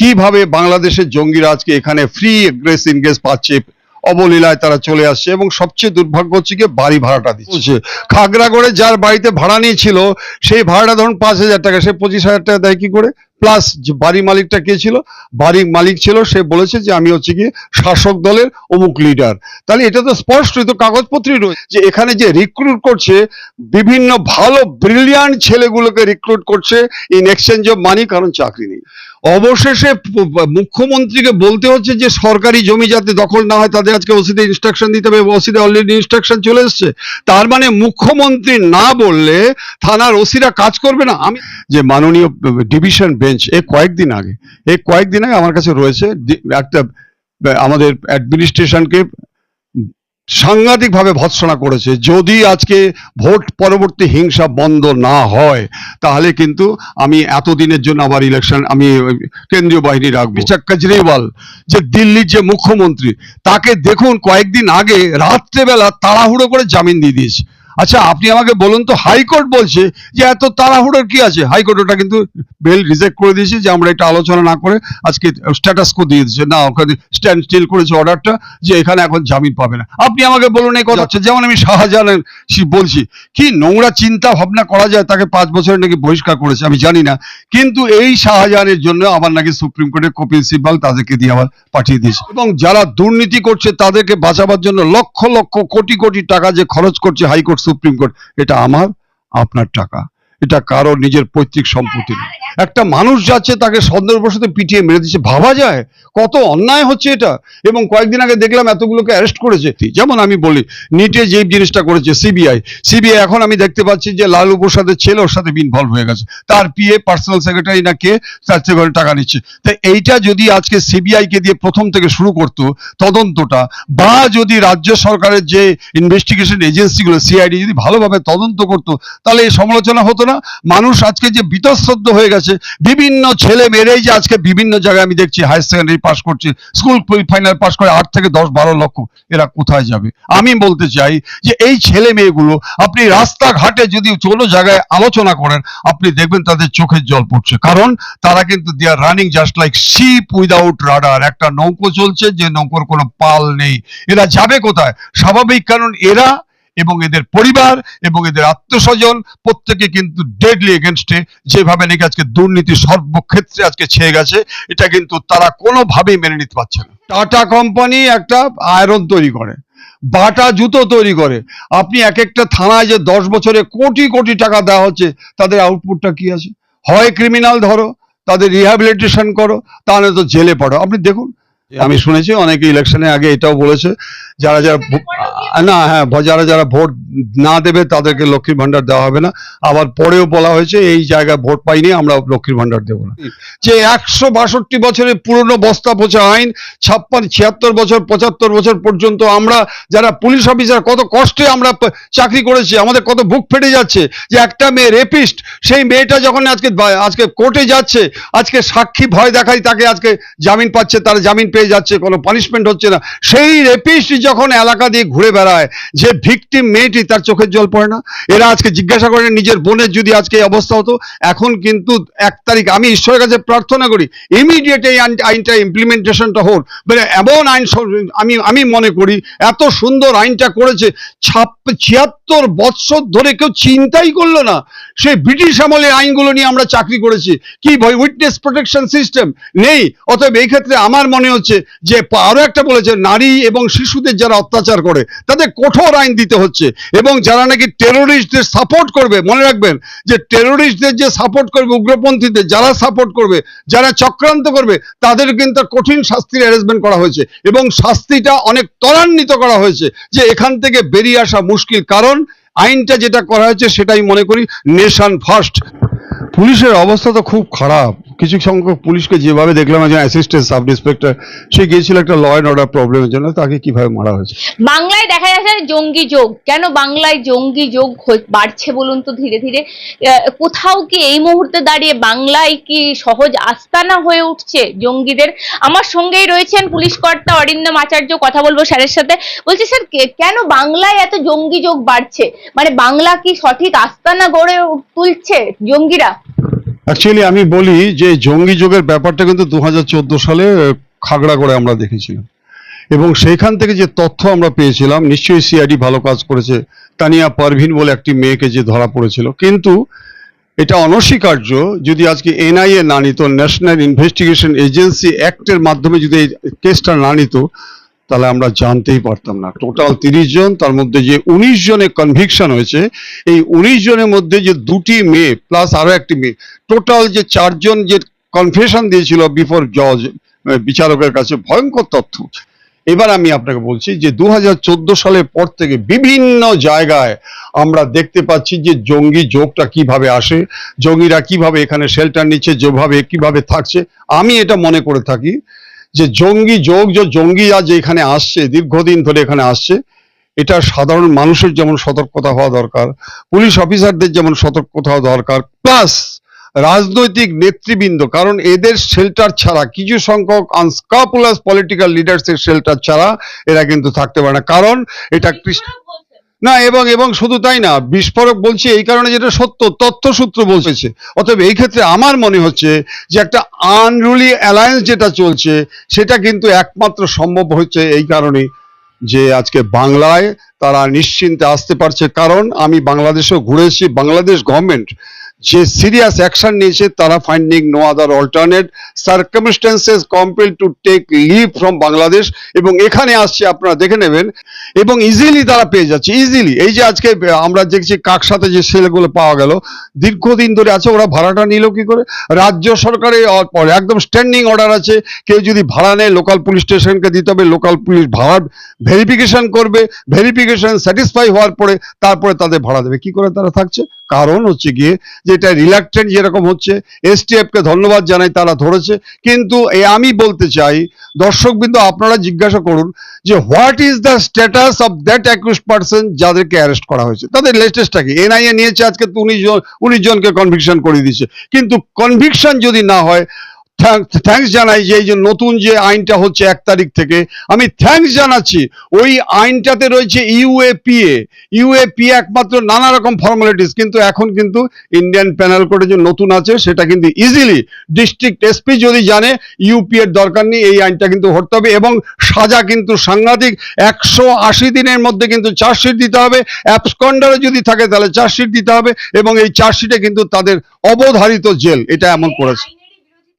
কীভাবে বাংলাদেশের জঙ্গিরা আজকে এখানে ফ্রি এগ্রেস ইনগেজ পাচ্ছে, অবলীলায় তারা চলে আসছে এবং সবচেয়ে দুর্ভাগ্য হচ্ছে কি বাড়ি ভাড়াটা দিচ্ছে। খাগড়াগড়ে যার বাড়িতে ভাড়া নিয়েছিল, সেই ভাড়াটা ধরুন পাঁচ হাজার টাকা, সে পঁচিশ হাজার টাকা দেয় কি করে? প্লাস বাড়ি মালিকটা কে ছিল? বাড়ির মালিক ছিল, সে বলেছে যে আমি হচ্ছে কি শাসক দলের অমুক লিডার তাহলে এটা তো স্পষ্ট তো কাগজপত্রই রয়েছে যে এখানে যে রিক্রুট করছে, বিভিন্ন ভালো ব্রিলিয়ান্ট ছেলেগুলোকে রিক্রুট করছে ইন এক্সচেঞ্জ অফ মানি কারণ চাকরি নেই। অবশেষে মুখ্যমন্ত্রীকে বলতে হচ্ছে যে সরকারি জমি যাতে দখল না হয়, তাদের আজকে ওসিতে ইনস্ট্রাকশন দিতে হবে ওসিতে অলরেডি ইনস্ট্রাকশন চলে এসছে। তার মানে মুখ্যমন্ত্রী না বললে থানার ওসিরা কাজ করবে না। আমি যে মাননীয় ডিভিশন বেঞ্চ এ কয়েকদিন আগে, এ কয়েকদিন আগে আমার কাছে রয়েছে একটা, আমাদের অ্যাডমিনিস্ট্রেশনকে সাংঘাতিকভাবে ভৎসনা করেছে। যদি আজকে ভোট পরবর্তী হিংসা বন্ধ না হয়, তাহলে কিন্তু আমি এতদিনের জন্য আবার ইলেকশন আমি কেন্দ্রীয় বাহিনী রাখব। বিচার কেজরিওয়াল, যে দিল্লির যে মুখ্যমন্ত্রী, তাকে দেখুন কয়েকদিন আগে রাত্রেবেলা তাড়াহুড়ো করে জামিন দিয়ে দিয়েছে। আচ্ছা আপনি আমাকে বলুন তো হাইকোর্ট বলছে যে এত তাড়াহুড়োর কি আছে? হাইকোর্ট ওটা কিন্তু বেল রিজেক্ট করে দিয়েছে যে আমরা এটা আলোচনা না করে আজকে স্ট্যাটাস কো দিয়ে দিচ্ছে না ওখানে স্ট্যান্ড স্টিল করেছে অর্ডারটা যে এখানে এখন জামিন পাবে না। আপনি আমাকে বলুন এই কথা হচ্ছে যেমন আমি শাহজাহানের বলছি কি নোংরা চিন্তা ভাবনা করা যায় তাকে পাঁচ বছর নাকি বহিষ্কার করেছে? আমি জানি না। কিন্তু এই শাহজাহানের জন্য আবার নাকি সুপ্রিম কোর্টের কপিল সিব্বাল তাদেরকে দিয়ে আবার পাঠিয়ে দিয়েছে। এবং যারা দুর্নীতি করছে তাদেরকে বাঁচাবার জন্য লক্ষ লক্ষ কোটি কোটি টাকা যে খরচ করছে হাইকোর্ট সুপ্রিম কোর্ট এটা আমার আপনার টাকা। এটা কারও নিজের পৈতৃক সম্পত্তি না একটা মানুষ যাচ্ছে তাকে সন্দেহবশত পিটিয়ে মেরে দিচ্ছে। ভাবা যায়? কত অন্যায় হচ্ছে এটা? এবং কয়েকদিন আগে দেখলাম এতগুলোকে অ্যারেস্ট করেছে। যেমন আমি বলি, নিটে যে জিনিসটা করেছে সিবিআই। সিবিআই এখন আমি দেখতে পাচ্ছি যে লালু প্রসাদের ছেলে ওর সাথে ইনভলভ হয়ে গেছে। তার পিএ পার্সোনাল সেক্রেটারি না কে, তার থেকে টাকা নিচ্ছে। তাই এইটা যদি আজকে সিবিআই কে দিয়ে প্রথম থেকে শুরু করতো, তদন্তটা, বা যদি রাজ্য সরকারের যে ইনভেস্টিগেশন এজেন্সিগুলো সিআইডি যদি ভালোভাবে তদন্ত করতো, তাহলে এই সমালোচনা হতো না? মানুষ আজকে যে বিতশ্রদ্ধ হয়ে গেছে বিভিন্ন ছেলে মেয়েরাই যে আজকে বিভিন্ন জায়গায় আমি দেখছি হায়ার সেকেন্ডারি পাস করছে স্কুল ফাইনাল পাস করে আট থেকে দশ, বারো লক্ষ, এরা কোথায় যাবে? আমি বলতে চাই যে এই ছেলে মেয়েগুলো, আপনি রাস্তাঘাটে যদি কোনো জায়গায় আলোচনা করেন, আপনি দেখবেন তাদের চোখের জল পড়ছে। কারণ তারা কিন্তু they are running just like ship without rudder একটা নৌকো চলছে, যে নৌকোর কোনো পাল নেই। এরা যাবে কোথায়? স্বাভাবিক কারণ এরা এবং এদের পরিবার এবং এদের আত্মস্বজন প্রত্যেকে কিন্তু ডেডলি এগেনস্টে যেভাবে নাকি আজকে দুর্নীতি সর্বক্ষেত্রে আজকে ছেয়ে গেছে, এটা কিন্তু তারা কোনোভাবেই মেনে নিতে পারছে না। টাটা কোম্পানি একটা আয়রন তৈরি করে, বাটা জুতো তৈরি করে, আপনি এক একটা থানায় যে দশ বছরে কোটি কোটি টাকা দেওয়া হচ্ছে, তাদের আউটপুটটা কি আছে? হয় ক্রিমিনাল ধরো, তাদের রিহ্যাবিলিটেশন করো তাহলে তো জেলে পড়ো। আপনি দেখুন, আমি শুনেছি, অনেকে ইলেকশনে আগে এটাও বলেছে যারা যারা না হ্যাঁ যারা যারা ভোট না দেবে তাদেরকে লক্ষ্মীর ভান্ডার দেওয়া হবে না। আবার পরেও বলা হয়েছে, এই জায়গায় ভোট পাইনি, আমরা লক্ষ্মীর ভান্ডার দেবো না। যে একশো বাষট্টি বছরের পুরনো বস্তা পচা আইন, ছাপ্পান্ন, ছিয়াত্তর বছর, পঁচাত্তর বছর পর্যন্ত আমরা যারা পুলিশ অফিসার, কত কষ্টে আমরা চাকরি করেছি, আমাদের কত বুক ফেটে যাচ্ছে যে একটা মেয়ে রেপিস্ট সেই মেয়েটা যখন আজকে আজকে কোর্টে যাচ্ছে, আজকে সাক্ষী ভয় দেখাই তাকে আজকে জামিন পাচ্ছে, তারা জামিন পেয়ে যাচ্ছে, কোনো পানিশমেন্ট হচ্ছে না। সেই রেপিস্ট যখন এলাকা দিয়ে ঘুরে বেড়ায়, যে ভিকটিম মেয়েটি তার চোখের জল পড়ে না, এরা আজকে জিজ্ঞাসা করে নিজের বোনের যদি আজকে এই অবস্থা হতো, এখন কিন্তু এক তারিখ, আমি ঈশ্বরের কাছে প্রার্থনা করি ইমিডিয়েট এই আইনটা ইমপ্লিমেন্টেশনটা হোক মানে এমন আইন আমি আমি মনে করি, এত সুন্দর আইনটা করেছে, ছাপ ছিয়াত্তর বৎসর ধরে কেউ চিন্তাই করল না, সেই ব্রিটিশ আমলের আইনগুলো নিয়ে আমরা চাকরি করেছি, কি ভয় উইটনেস প্রোটেকশন সিস্টেম নেই, অতএব এই ক্ষেত্রে আমার মনে হচ্ছে যে পা- আরও একটা বলেছে, নারী এবং শিশুদের যারা অত্যাচার করে, তাদের কঠোর আইন দিতে হচ্ছে। এবং যারা নাকি টেরোরিস্টদের সাপোর্ট করবে, মনে রাখবেন যে টেরোরিস্টদের যে সাপোর্ট করবে, উগ্রপন্থীদের যারা সাপোর্ট করবে, যারা চক্রান্ত করবে, তাদের কিন্তু কঠিন শাস্তির অ্যারেঞ্জমেন্ট করা হয়েছে। এবং শাস্তিটা অনেক ত্বরান্বিত করা হয়েছে যে এখান থেকে বেরিয়ে আসা মুশকিল। কারণ আইনটা যেটা করা হয়েছে, সেটাই মনে করি নেশন ফার্স্ট পুলিশের অবস্থা তো খুব খারাপ। কিছু সংখ্যক পুলিশকে যেভাবে দেখলাম, একজন অ্যাসিস্ট্যান্ট সাব ইন্সপেক্টর সে গিয়েছিল একটা ল অ্যান্ড অর্ডার প্রবলেমের জন্য, তাকে কীভাবে মারা হয়েছে? বাংলায় দেখা যাচ্ছে জঙ্গি যোগ। কেন বাংলায় জঙ্গি যোগ বাড়ছে বলুন তো ধীরে ধীরে? কোথাও কি এই মুহূর্তে দাঁড়িয়ে বাংলায় কি সহজ আস্তানা হয়ে উঠছে জঙ্গিদের? আমার সঙ্গেই রয়েছেন পুলিশ কর্তা অরিন্দম আচার্য কথা বলব স্যারের সাথে। বলছি, স্যার কেন বাংলায় এত জঙ্গি যোগ বাড়ছে? মানে বাংলা কি সঠিক আস্তানা গড়ে তুলছে জঙ্গিরা? অ্যাকচুয়ালি আমি বলি যে জঙ্গি যোগের ব্যাপারটা কিন্তু দু হাজার চোদ্দ সালে খাগড়া করে আমরা দেখেছিলাম। এবং সেইখান থেকে যে তথ্য আমরা পেয়েছিলাম, নিশ্চয়ই সিআইডি ভালো কাজ করেছে, তানিয়া পারভিন বলে একটি মেয়েকে যে ধরা পড়েছিল। কিন্তু এটা অনস্বীকার্য, যদি আজকে এনআইএ না নিত ন্যাশনাল ইনভেস্টিগেশন এজেন্সি অ্যাক্টের মাধ্যমে যদি এই কেসটা না নিত তাহলে আমরা জানতেই পারতাম না। টোটাল তিরিশ জন, তার মধ্যে যে উনিশ জনের কনভিকশন হয়েছে, এই উনিশ জনের মধ্যে যে দুটি মেয়ে প্লাস আরও একটি মেয়ে টোটাল যে চারজন যে কনফেশন দিয়েছিল বিফোর জজ বিচারকের কাছে, ভয়ঙ্কর তথ্য। এবার আমি আপনাকে বলছি যে দু হাজার চোদ্দ সালের পর থেকে বিভিন্ন জায়গায় আমরা দেখতে পাচ্ছি যে জঙ্গি যোগটা কীভাবে আসে, জঙ্গিরা কীভাবে এখানে শেল্টার নিচ্ছে, যেভাবে, কীভাবে থাকছে। আমি এটা মনে করে থাকি যে জঙ্গি যোগ যে জঙ্গিরা যে এখানে আসছে দীর্ঘদিন ধরে এখানে আসছে এটা সাধারণ মানুষের যেমন সতর্কতা হওয়া দরকার পুলিশ অফিসারদের যেমন সতর্কতা হওয়া দরকার প্লাস রাজনৈতিক নেতৃবৃন্দ কারণ এদের শেল্টার ছাড়া কিছু সংখ্যক আনস্কাপুলাস পলিটিক্যাল লিডার্সের শেল্টার ছাড়া এরা কিন্তু থাকতে পারে না। কারণ এটা না, এবং এবং শুধু তাই না, বিস্ফোরক বলছি এই কারণে যেটা সত্য, তথ্যসূত্র বলছে অতএব এই ক্ষেত্রে আমার মনে হচ্ছে যে একটা আনরুলি অ্যালায়েন্স যেটা চলছে, সেটা কিন্তু একমাত্র সম্ভব হচ্ছে এই কারণে যে আজকে বাংলায় তারা নিশ্চিন্তে আসতে পারছে। কারণ আমি বাংলাদেশেও ঘুরেছি বাংলাদেশ গভর্নমেন্ট যে সিরিয়াস অ্যাকশন নিয়েছে, তারা finding no other alternate circumstances compel to take leave from Bangladesh এবং এখানে আসছে, আপনারা দেখে নেবেন, এবং ইজিলি তারা পেয়ে যাচ্ছে ইজিলি এই যে আজকে আমরা দেখছি কাকসাথে যে সেলগুলো পাওয়া গেল, দীর্ঘদিন ধরে আছে, ওরা ভাড়াটা নিল কি করে? রাজ্য সরকারের পরে একদম স্ট্যান্ডিং অর্ডার আছে, কেউ যদি ভাড়া নেয় লোকাল পুলিশ স্টেশনকে দিতে হবে লোকাল পুলিশ ভাড়া ভেরিফিকেশন করবে ভেরিফিকেশন স্যাটিসফাই হওয়ার পরে, তারপরে তাদের ভাড়া দেবে। কি করে তারা থাকছে? কারণ হচ্ছে গিয়ে যে এটা রিল্যাক্টেন্ট যেরকম হচ্ছে এসটিএফকে ধন্যবাদ জানাই তারা ধরেছে। কিন্তু এ আমি বলতে চাই, দর্শকবৃন্দ আপনারা জিজ্ঞাসা করুন যে what is the status of that accuse person যাদেরকে অ্যারেস্ট করা হয়েছে? তাদের লেটেস্টটা কি? এনআইএ নিয়েছে আজকে উনিশ জন, উনিশ জনকে কনভিকশন করিয়ে দিয়েছে। কিন্তু কনভিকশন যদি না হয় থ্যাঙ্কস জানাই যে, এই যে নতুন যে আইনটা হচ্ছে এক তারিখ থেকে, আমি থ্যাঙ্কস জানাচ্ছি। ওই আইনটাতে রয়েছে ইউএপিএ। ইউএপিএ একমাত্র নানা রকম ফর্মালিটিস কিন্তু এখন কিন্তু ইন্ডিয়ান প্যানেল কোডে যে নতুন আছে, সেটা কিন্তু ইজিলি ডিস্ট্রিক্ট এসপি যদি জানে ইউপি এর দরকার নেই, এই আইনটা কিন্তু হতে হবে এবং সাজা কিন্তু সাংঘাতিক। একশো আশি দিনের মধ্যে কিন্তু চার্জশিট দিতে হবে। অ্যাপসকন্ডারে যদি থাকে, তাহলে চার্জশিট দিতে হবে এবং এই চার্জশিটে কিন্তু তাদের অবধারিত জেল, এটা এমন করেছে।